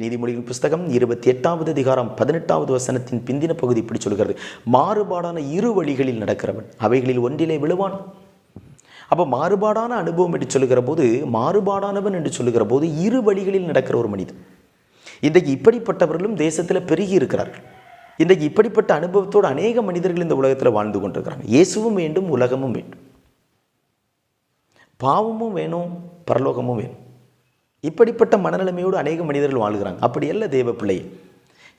நீதிமொழிகள் புஸ்தகம் இருபத்தி எட்டாவது அதிகாரம் பதினெட்டாவது வசனத்தின் பிந்தின பகுதி இப்படி சொல்கிறது. மாறுபாடான இரு வழிகளில் நடக்கிறவன் அவைகளில் ஒன்றிலே விழுவான். அப்போ மாறுபாடான அனுபவம் என்று சொல்லுகிற போது மாறுபாடானவன் என்று சொல்லுகிற போது இரு வழிகளில் நடக்கிற ஒரு மனிதன். இன்றைக்கு இப்படிப்பட்டவர்களும் தேசத்தில் பெருகி இருக்கிறார்கள். இன்றைக்கு இப்படிப்பட்ட அனுபவத்தோடு அநேக மனிதர்கள் இந்த உலகத்தில் வாழ்ந்து கொண்டிருக்கிறாங்க. இயேசுவும் வேண்டும் உலகமும் வேண்டும். பாவமும் வேணும் பரலோகமும் வேணும். இப்படிப்பட்ட மனநிலைமையோடு அநேக மனிதர்கள் வாழ்கிறாங்க. அப்படி அல்ல தேவ பிள்ளை.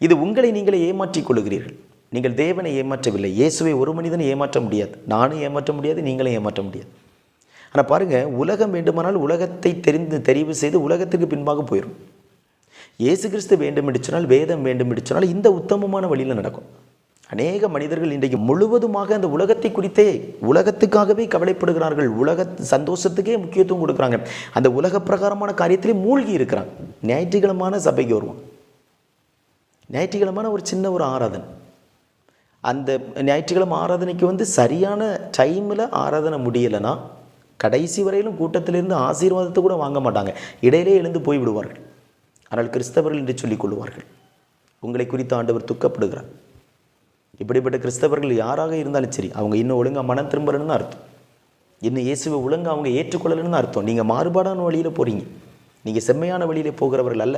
இது உங்களை நீங்களே ஏமாற்றிக் கொள்கிறீர்கள் நீங்கள் தேவனை ஏமாற்றவில்லை. இயேசுவை ஒரு மனிதனை ஏமாற்ற முடியாது. நானும் ஏமாற்ற முடியாது நீங்களும் ஏமாற்ற முடியாது. ஆனால் பாருங்கள் உலகம் வேண்டுமானால் உலகத்தை தெரிந்து தெரிவு செய்து உலகத்துக்கு பின்பாக போயிடும் இயேசு கிறிஸ்து வேண்டும் என்று சொன்னால் வேதம் வேண்டும் என்று சொன்னால் இந்த உத்தமமான வழியில் நடக்கும். அநேக மனிதர்கள் இன்றைக்கு முழுவதுமாக அந்த உலகத்தை குறித்தே உலகத்துக்காகவே கவலைப்படுகிறார்கள். உலக சந்தோஷத்துக்கே முக்கியத்துவம் கொடுக்குறாங்க. அந்த உலக பிரகாரமான காரியத்திலே மூழ்கி இருக்கிறாங்க. ஞாயிற்றுக்கிழமான சபைக்கு வருவான் ஞாயிற்றுக்கிழமான ஒரு சின்ன ஒரு ஆராதனை. அந்த ஞாயிற்றுக்கிழமை ஆராதனைக்கு வந்து சரியான டைமில் ஆராதனை முடியலைன்னா கடைசி வரையிலும் கூட்டத்திலிருந்து ஆசீர்வாதத்தை கூட வாங்க மாட்டாங்க. இடையிலே எழுந்து போய் விடுவார்கள் ஆனால் கிறிஸ்தவர்கள் என்று சொல்லிக் கொள்வார்கள் உங்களை குறித்து ஆண்டவர் துக்கப்படுகிறார். இப்படிப்பட்ட கிறிஸ்தவர்கள் யாராக இருந்தாலும் சரி அவங்க இன்னும் ஒழுங்காக மனம் திரும்பலன்னு அர்த்தம். இன்னும் இயேசுவை ஒழுங்காக அவங்க ஏற்றுக்கொள்ளலன்னு அர்த்தம். நீங்கள் மாறுபாடான வழியில் போகிறீங்க நீங்கள் செம்மையான வழியில் போகிறவர்கள் அல்ல.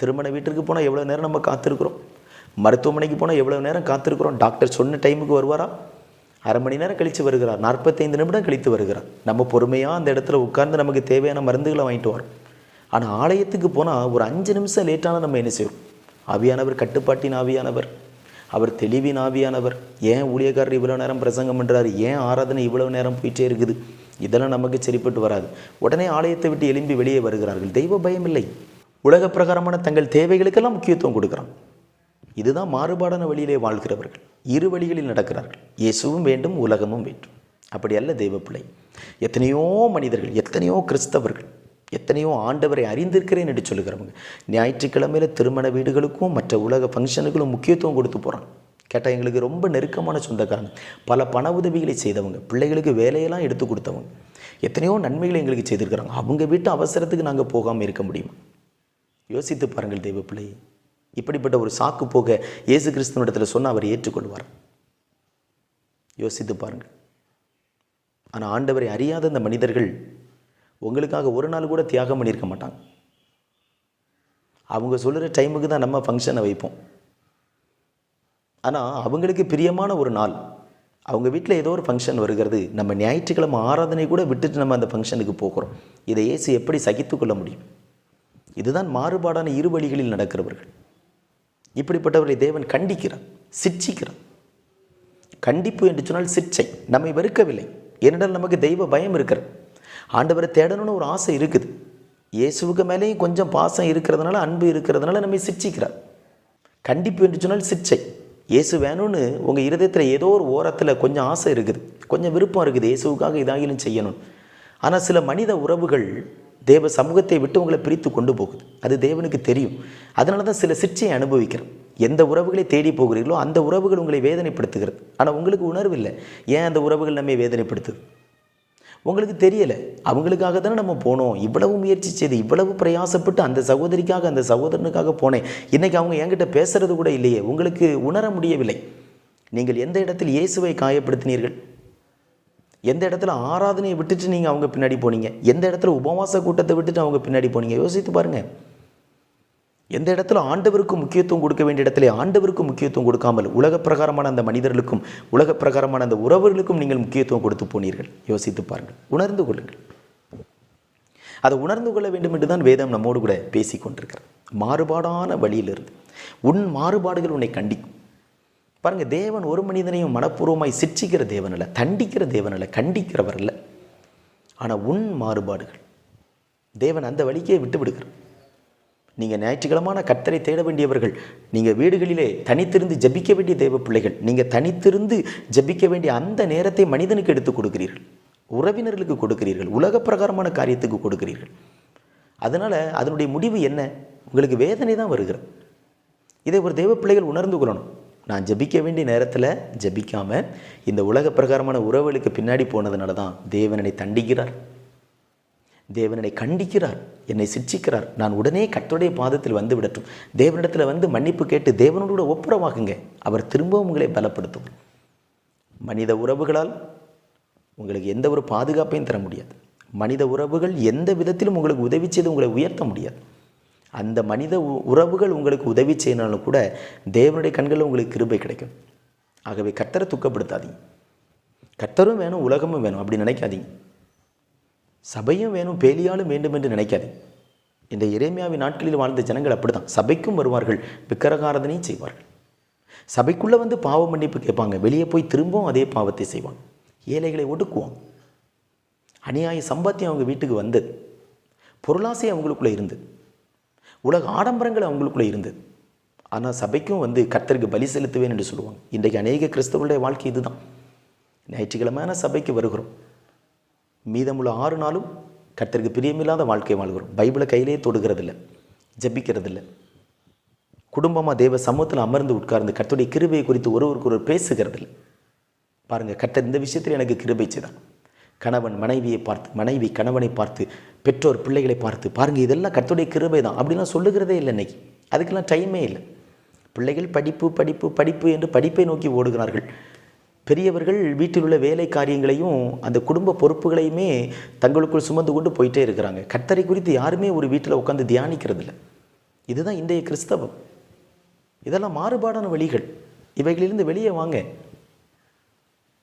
திருமண வீட்டிற்கு போனால் எவ்வளோ நேரம் நம்ம காத்திருக்கிறோம்? மருத்துவமனைக்கு போனால் எவ்வளோ நேரம் காத்திருக்கிறோம்? டாக்டர் சொன்ன டைமுக்கு வருவாரா? அரை மணி நேரம் கழித்து வருகிறார். நாற்பத்தைந்து நிமிடம் கழித்து வருகிறார். நம்ம பொறுமையாக அந்த இடத்துல உட்கார்ந்து நமக்கு தேவையான மருந்துகளை வாங்கிட்டு வரோம். ஆனால் ஆலயத்துக்கு போனால் ஒரு அஞ்சு நிமிஷம் லேட்டான நம்ம என்ன செய்வோம்? ஆவியானவர் கட்டுப்பாட்டின் ஆவியானவர். அவர் தெளிவின் ஆவியானவர். ஏன் ஊழியக்காரர் இவ்வளோ நேரம் பிரசங்கம் பண்ணுறாரு ஏன் ஆராதனை இவ்வளோ நேரம் போயிட்டே இருக்குது? இதெல்லாம் நமக்கு சரிப்பட்டு வராது. உடனே ஆலயத்தை விட்டு எழும்பி வெளியே வருகிறார்கள். தெய்வ பயம் இல்லை. உலக பிரகாரமான தங்கள் தேவைகளுக்கெல்லாம் முக்கியத்துவம் கொடுக்குறாங்க இதுதான் மாறுபாடான வழியிலே வாழ்கிறவர்கள். இரு வழிகளில் நடக்கிறார்கள். இயேசுவும் வேண்டும் உலகமும் வேண்டும். அப்படி அல்ல தெய்வ பிள்ளை. எத்தனையோ மனிதர்கள் எத்தனையோ கிறிஸ்தவர்கள் எத்தனையோ ஆண்டவரை அறிந்திருக்கிறேன் என்று சொல்லுகிறவங்க. ஞாயிற்றுக்கிழமையில் திருமண வீடுகளுக்கும் மற்ற உலக ஃபங்க்ஷனுக்கும் முக்கியத்துவம் கொடுத்து போகிறாங்க கேட்டால் எங்களுக்கு ரொம்ப நெருக்கமான சொந்தக்காரங்க. பல பண உதவிகளை செய்தவங்க. பிள்ளைகளுக்கு வேலையெல்லாம் எடுத்து கொடுத்தவங்க. எத்தனையோ நன்மைகளை எங்களுக்கு செய்திருக்கிறாங்க. அவங்க வீட்டு அவசரத்துக்கு நாங்கள் போகாமல் இருக்க முடியுமா? யோசித்து பாருங்கள் தெய்வ பிள்ளை இப்படிப்பட்ட ஒரு சாக்கு போக இயேசு கிறிஸ்துவனிடத்தில் சொன்னால் அவர் ஏற்றுக்கொள்வார். யோசித்து பாருங்கள். ஆனால் ஆண்டவரை அறியாத அந்த மனிதர்கள் உங்களுக்காக ஒரு நாள் கூட தியாகம் பண்ணியிருக்க மாட்டாங்க. அவங்க சொல்கிற டைமுக்கு தான் நம்ம ஃபங்க்ஷனை வைப்போம். ஆனால் அவங்களுக்கு பிரியமான ஒரு நாள். அவங்க வீட்டில் ஏதோ ஒரு ஃபங்க்ஷன் வருகிறது. நம்ம ஞாயிற்றுக்கிழமை ஆராதனை கூட விட்டுட்டு நம்ம அந்த ஃபங்க்ஷனுக்கு போகிறோம். இதை ஏசு எப்படி சகித்து கொள்ள முடியும்? இதுதான் மாறுபாடான இரு வழிகளில் நடக்கிறவர்கள். இப்படிப்பட்டவர்களை தேவன் கண்டிக்கிறார் சிட்சிக்கிறார் கண்டிப்பு என்று சொன்னால் சிற்சை நம்மை வெறுக்கவில்லை. ஏனென்றால் நமக்கு தெய்வ பயம் இருக்கிறது. ஆண்டவரை தேடணும்னு ஒரு ஆசை இருக்குது. இயேசுவுக்கு மேலேயும் கொஞ்சம் பாசம் இருக்கிறதுனால அன்பு இருக்கிறதுனால நம்மை சிட்சிக்கிறார் கண்டிப்பு என்று சொன்னால் சிச்சை இயேசு வேணும்னு உங்கள் இருதயத்தில் ஏதோ ஒரு ஓரத்தில் கொஞ்சம் ஆசை இருக்குது. கொஞ்சம் விருப்பம் இருக்குது இயேசுவுக்காக இதாகிலும் செய்யணும் ஆனால் சில மனித உறவுகள் தேவ சமூகத்தை விட்டு உங்களை பிரித்து கொண்டு போகுது. அது தேவனுக்கு தெரியும். அதனால தான் சில சிற்சையை அனுபவிக்கிறோம். எந்த உறவுகளை தேடி போகிறீர்களோ அந்த உறவுகள் உங்களை வேதனைப்படுத்துகிறது. ஆனால் உங்களுக்கு உணர்வு இல்லை. ஏன் அந்த உறவுகள் நம்மை வேதனைப்படுத்துது? உங்களுக்கு தெரியலை. அவங்களுக்காக தானே நம்ம போனோம். இவ்வளவு முயற்சி செய்து இவ்வளவு பிரயாசப்பட்டு அந்த சகோதரிக்காக அந்த சகோதரனுக்காக போனேன். இன்றைக்கி அவங்க என்கிட்ட பேசுகிறது கூட இல்லையே. உங்களுக்கு உணர முடியவில்லை. நீங்கள் எந்த இடத்தில் இயேசுவை காயப்படுத்தினீர்கள்? எந்த இடத்துல ஆராதனையை விட்டுட்டு நீங்கள் அவங்க பின்னாடி போனீங்க? எந்த இடத்துல உபவாச கூட்டத்தை விட்டுட்டு அவங்க பின்னாடி போனீங்க? யோசித்து பாருங்கள் எந்த இடத்துல ஆண்டவருக்கு முக்கியத்துவம் கொடுக்க வேண்டிய இடத்துல ஆண்டவருக்கு முக்கியத்துவம் கொடுக்காமல் உலக பிரகாரமான அந்த மனிதர்களுக்கும் உலக பிரகாரமான அந்த உறவுகளுக்கும் நீங்கள் முக்கியத்துவம் கொடுத்து போனீர்கள். யோசித்து பாருங்கள். உணர்ந்து கொள்ளுங்கள். அதை உணர்ந்து கொள்ள வேண்டும் என்று தான் வேதம் நம்மோடு கூட பேசி கொண்டிருக்கிறது. மாறுபாடான வழியிலிருந்து. உன் மாறுபாடுகள் உன்னை கண்டிக்கும். பாருங்கள் தேவன் ஒரு மனிதனையும் மனப்பூர்வமாய் சிற்றிக்கிற தேவன் அல்ல தண்டிக்கிற தேவன் அல்ல கண்டிக்கிறவர் அல்ல. ஆனால் உன் மாறுபாடுகள். தேவன் அந்த வழிக்கே விட்டு விடுகிறார். நீங்கள் ஞாயிற்றுக்கிழமான கர்த்தரை தேட வேண்டியவர்கள். நீங்கள் வீடுகளிலே தனித்திருந்து ஜபிக்க வேண்டிய தெய்வ பிள்ளைகள். நீங்கள் தனித்திருந்து ஜபிக்க வேண்டிய அந்த நேரத்தை மனிதனுக்கு எடுத்து கொடுக்கிறீர்கள். உறவினர்களுக்கு கொடுக்கிறீர்கள். உலக பிரகாரமான காரியத்துக்கு கொடுக்கிறீர்கள். அதனால் அதனுடைய முடிவு என்ன? உங்களுக்கு வேதனை தான் வருகிறது. இதை ஒரு தெய்வ பிள்ளைகள் உணர்ந்து கொள்ளணும். நான் ஜபிக்க வேண்டிய நேரத்தில் ஜபிக்காமல் இந்த உலக பிரகாரமான உறவுகளுக்கு பின்னாடி போனதுனால தான் தேவனனை தண்டிக்கிறார். தேவன் கண்டிக்கிறார் என்னை சிட்சிக்கிறார். நான் உடனே கத்தோடைய பாதத்தில் வந்து விடட்டும். தேவனிடத்தில் வந்து மன்னிப்பு கேட்டு தேவனோடு ஒப்புரவாகுங்க அவர் திரும்பவும் உங்களை பலப்படுத்தும். மனித உறவுகளால் உங்களுக்கு எந்த ஒரு பாதுகாப்பையும் தர முடியாது. மனித உறவுகள் எந்த விதத்திலும் உங்களுக்கு உதவி செய்து உங்களை உயர்த்த முடியாது. அந்த மனித உ- உறவுகள் உங்களுக்கு உதவி செய்யினாலும் கூட தேவனுடைய கண்களில் உங்களுக்கு கிருபை கிடைக்கும். ஆகவே கத்தரை துக்கப்படுத்தாதீங்க. கத்தரும் வேணும் உலகமும் வேணும். அப்படி நினைக்காதீங்க. சபையும் வேணும் பேலியாலும் வேண்டும் என்று நினைக்காது. இந்த இறைமையாவின் நாட்களில் வாழ்ந்த ஜனங்கள் அப்படிதான் சபைக்கும் வருவார்கள் விக்கிரகாரதனையும் செய்வார்கள். சபைக்குள்ளே வந்து பாவ மன்னிப்பு கேட்பாங்க. வெளியே போய் திரும்பவும் அதே பாவத்தை செய்வாங்க. ஏழைகளை ஒடுக்குவாங்க. அநியாய சம்பாத்தியம் அவங்க வீட்டுக்கு வந்தது. பொருளாசை அவங்களுக்குள்ளே இருந்தது. உலக ஆடம்பரங்கள் அவங்களுக்குள்ளே இருந்தது. ஆனால் சபைக்கும் வந்து கர்த்தருக்கு பலி செலுத்துவேன் என்று சொல்லுவாங்க. இன்றைக்கு அநேக கிறிஸ்தவர்களுடைய வாழ்க்கை இதுதான். ஞாயிற்றுக்கிழமையான சபைக்கு வருகிறோம். மீதமுள்ள ஆறு நாளும் கர்த்தருக்கு பிரியமில்லாத வாழ்க்கை வாழ்கிறோம். பைபிளை கையிலே தொடுகிறதில்ல ஜெபிக்கிறதில்ல. குடும்பமாக தேவ சமூகத்தில் அமர்ந்து உட்கார்ந்து கர்த்தருடைய கிருபையை குறித்து ஒருவருக்கு ஒருவர் பேசுகிறதில்ல. பாருங்கள் கர்த்தர் இந்த விஷயத்தில் எனக்கு கிருபை செய்தான் கணவன் மனைவியை பார்த்து மனைவி கணவனை பார்த்து பெற்றோர் பிள்ளைகளை பார்த்து பாருங்கள் இதெல்லாம் கர்த்தருடைய கிருபை தான். அப்படிலாம் சொல்லுகிறதே இல்லை இன்னைக்கு. அதுக்கெல்லாம் டைமே இல்லை. பிள்ளைகள் படிப்பு படிப்பு படிப்பு என்று படிப்பை நோக்கி ஓடுகிறார்கள். பெரியவர்கள் வீட்டில் உள்ள வேலை காரியங்களையும் அந்த குடும்ப பொறுப்புகளையுமே தங்களுக்குள் சுமந்து கொண்டு போயிட்டே இருக்கிறாங்க. கர்த்தரை குறித்து யாருமே ஒரு வீட்டில் உட்காந்து தியானிக்கிறது இல்லை இதுதான் இன்றைய கிறிஸ்தவம். இதெல்லாம் மாறுபாடான வழிகள். இவைகளிலிருந்து வெளியே வாங்க.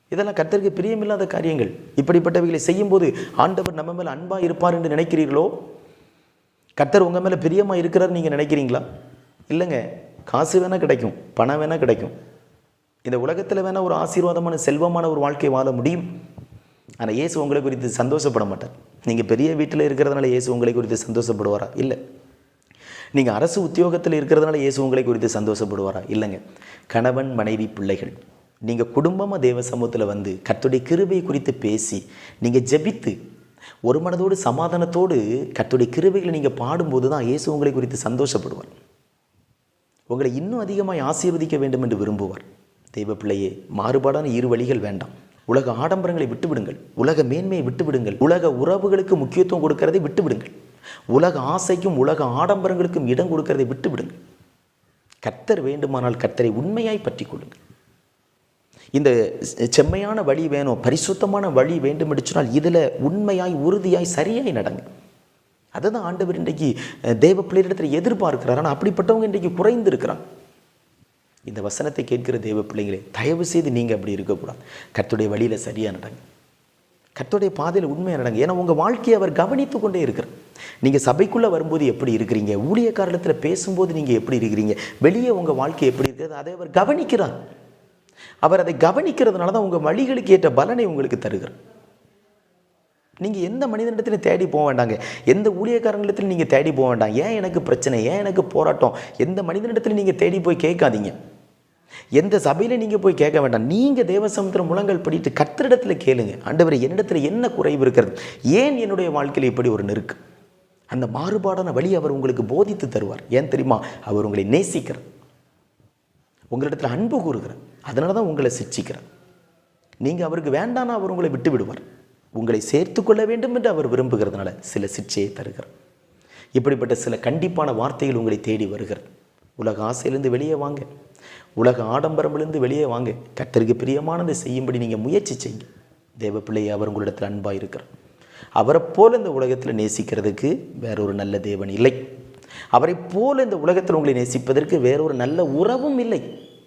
இதெல்லாம் கர்த்தருக்கு பிரியமில்லாத காரியங்கள். இப்படிப்பட்டவைகளை செய்யும்போது ஆண்டவர் நம்ம மேலே அன்பாக இருப்பார் என்று நினைக்கிறீர்களோ? கர்த்தர் உங்கள் மேலே பிரியமாக இருக்கிறார் நீங்கள் நினைக்கிறீங்களா? இல்லைங்க. காசு வேணால் கிடைக்கும். பணம் வேணால் கிடைக்கும். இந்த உலகத்தில் வேணால் ஒரு ஆசீர்வாதமான செல்வமான ஒரு வாழ்க்கை வாழ முடியும். ஆனால் இயேசு உங்களை குறித்து சந்தோஷப்பட மாட்டார். நீங்கள் பெரிய வீட்டில் இருக்கிறதுனால இயேசு உங்களை குறித்து சந்தோஷப்படுவாரா? இல்லை. நீங்கள் அரசு உத்தியோகத்தில் இருக்கிறதுனால இயேசு உங்களை குறித்து சந்தோஷப்படுவாரா? இல்லைங்க. கணவன் மனைவி பிள்ளைகள். நீங்கள் குடும்பமாக தேவ சமூகத்தில் வந்து கத்துடைய கிருபையை குறித்து பேசி நீங்கள் ஜெபித்து ஒரு மனதோடு சமாதானத்தோடு கத்துடைய கிருபைகளை நீங்கள் பாடும்போது தான் இயேசு உங்களை குறித்து சந்தோஷப்படுவார். உங்களை இன்னும் அதிகமாக ஆசீர்வதிக்க வேண்டும் என்று விரும்புவார். தெய்வ பிள்ளையே மாறுபாடான இரு வழிகள் வேண்டாம். உலக ஆடம்பரங்களை விட்டுவிடுங்கள். உலக மேன்மையை விட்டுவிடுங்கள். உலக உறவுகளுக்கு முக்கியத்துவம் கொடுக்கறதை விட்டுவிடுங்கள். உலக ஆசைக்கும் உலக ஆடம்பரங்களுக்கும் இடம் கொடுக்கறதை விட்டுவிடுங்கள். கர்த்தர் வேண்டுமானால் கர்த்தரை உண்மையாய் பற்றி கொள்ளுங்கள். இந்த செ- செம்மையான வழி வேணும் பரிசுத்தமான வழி வேண்டும் சொன்னால் இதில் உண்மையாய் உறுதியாய் சரியாய் நடங்க அதுதான் ஆண்டவர் இன்றைக்கு தேவ பிள்ளைகளிடத்தில் எதிர்பார்க்கிறார். ஆனால் அப்படிப்பட்டவங்க இன்றைக்கு குறைந்திருக்கிறாங்க. இந்த வசனத்தை கேட்கிற தேவ பிள்ளைங்களே தயவு செய்து நீங்கள் அப்படி இருக்கக்கூடாது. கர்த்தருடைய வழியில் சரியாக நடங்க. கர்த்தருடைய பாதையில் உண்மையாக நடங்க. ஏன்னா உங்கள் வாழ்க்கையை அவர் கவனித்து கொண்டே இருக்கிறார். நீங்கள் சபைக்குள்ளே வரும்போது எப்படி இருக்கிறீங்க? ஊழியக்காரத்தில் பேசும்போது நீங்கள் எப்படி இருக்கிறீங்க? வெளியே உங்கள் வாழ்க்கை எப்படி இருக்கிறது? அதை அவர் கவனிக்கிறார். அவர் அதை கவனிக்கிறதுனால தான் உங்கள் வழிகளுக்கு ஏற்ற பலனை உங்களுக்கு தருகிறார். நீங்கள் எந்த மனிதனிடத்திலும் தேடி போக வேண்டாங்க. எந்த ஊழியக்காரங்களிடத்திலும் நீங்கள் தேடி போக வேண்டாம் ஏன் எனக்கு பிரச்சனை? ஏன் எனக்கு போராட்டம்? எந்த மனிதனிடத்திலும் நீங்கள் தேடி போய் கேட்காதீங்க. எந்த சபையில் நீங்கள் போய் கேட்க வேண்டாம். நீங்கள் தேவசமுத்திரம் முழங்கள் படிட்டு கத்திரிடத்தில் கேளுங்க. ஆண்டவர் என்னிடத்தில் என்ன குறைவு இருக்கிறது? ஏன் என்னுடைய வாழ்க்கையில் இப்படி ஒரு நெருக்கு? அந்த மாறுபாடான வழி அவர் உங்களுக்கு போதித்து தருவார். ஏன் தெரியுமா? அவர் உங்களை நேசிக்கிறார். உங்களிடத்தில் அன்பு கூறுகிறார். அதனால தான் உங்களை சிச்சிக்கிறார். நீங்கள் அவருக்கு வேண்டானா அவர் உங்களை விட்டு விடுவார். உங்களை சேர்த்து கொள்ள வேண்டும் என்று அவர் விரும்புகிறதுனால சில சிச்சையை தருகிறார். இப்படிப்பட்ட சில கண்டிப்பான வார்த்தைகள் உங்களை தேடி வருகிறது. உலக ஆசையிலிருந்து வெளியே வாங்க. உலக ஆடம்பரமிலிருந்து வெளியே வாங்க. கர்த்தருக்கு பிரியமானதை செய்யும்படி நீங்கள் முயற்சி செய்யுங்க. தேவ பிள்ளையை அவர் உங்களிடத்தில் அன்பாக இருக்கிறார். அவரைப் போல இந்த உலகத்தில் நேசிக்கிறதுக்கு வேறொரு நல்ல தேவன் இல்லை. அவரை போல இந்த உலகத்தில் உங்களை நேசிப்பதற்கு வேறொரு நல்ல உறவும் இல்லை.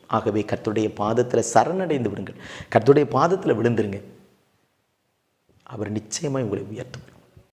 ஆகவே கர்த்துடைய பாதத்தில் சரணடைந்து விடுங்கள். கர்த்துடைய பாதத்தில் விழுந்துருங்க. அவர் நிச்சயமாக உங்களை உயர்த்தும்